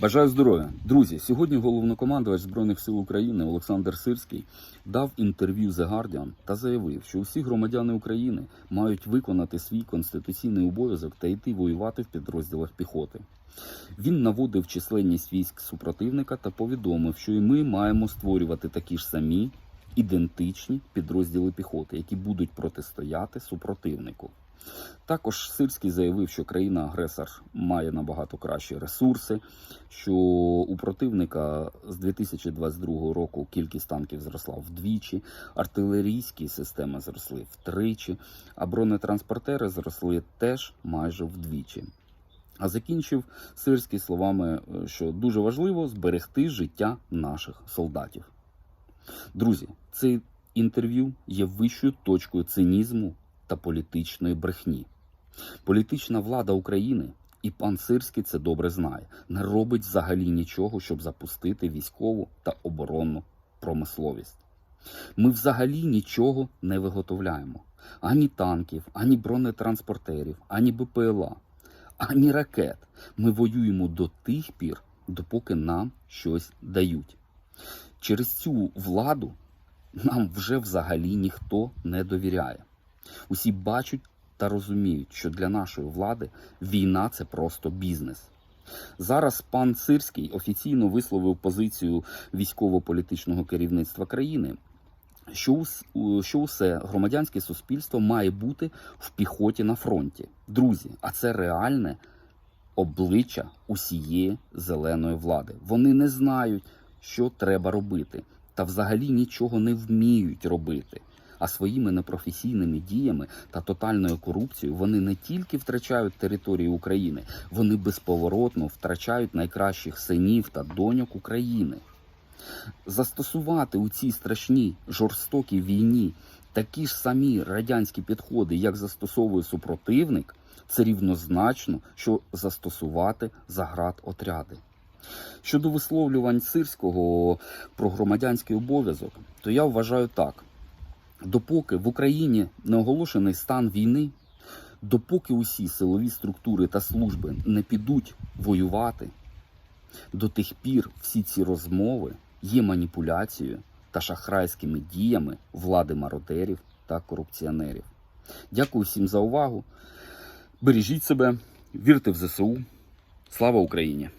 Бажаю здоров'я, друзі. Сьогодні головнокомандувач збройних сил України Олександр Сирський дав інтерв'ю The Guardian та заявив, що усі громадяни України мають виконати свій конституційний обов'язок та йти воювати в підрозділах піхоти. Він наводив численність військ супротивника та повідомив, що і ми маємо створювати такі ж самі ідентичні підрозділи піхоти, які будуть протистояти супротивнику. Також Сирський заявив, що країна-агресор має набагато кращі ресурси, що у противника з 2022 року кількість танків зросла вдвічі, артилерійські системи зросли втричі, а бронетранспортери зросли теж майже вдвічі. А закінчив Сирський словами, е, що дуже важливо зберегти життя наших солдатів. Друзі, це інтерв'ю є вищою точкою цинізму та політичної брехні. Політична влада України, і пан Сирський це добре знає, не робить взагалі нічого, щоб запустити військову та оборонну промисловість. Ми взагалі нічого не виготовляємо: ані танків, ані бронетранспортерів, ані БПЛА, ані ракет. Ми воюємо до тих пір, допоки нам щось дають. Через цю владу нам вже взагалі ніхто не довіряє. Усі бачать та розуміють, що для нашої влади війна це просто бізнес. Зараз пан Сирський офіційно висловив позицію військово-політичного керівництва країни, що, що усе громадянське суспільство має бути в піхоті на фронті. Друзі, а це реальне обличчя усієї зеленої влади. Вони не знають, що треба робити, та взагалі нічого не вміють робити. А своїми непрофесійними діями та тотальною корупцією вони не тільки втрачають територію України, вони безповоротно втрачають найкращих синів та доньок України. Застосувати у цій страшній жорстокій війні такі ж самі радянські підходи, як застосовує супротивник, це рівнозначно, що застосувати заградотряди. Щодо висловлювань сирського про громадянський обов'язок, то я вважаю так: допоки в Україні не оголошений стан війни, допоки усі силові структури та служби не підуть воювати, до тих пір всі ці розмови є маніпуляцією та шахрайськими діями влади мародерів та корупціонерів. Дякую всім за увагу. Бережіть себе, вірте в ЗСУ. Слава Україні!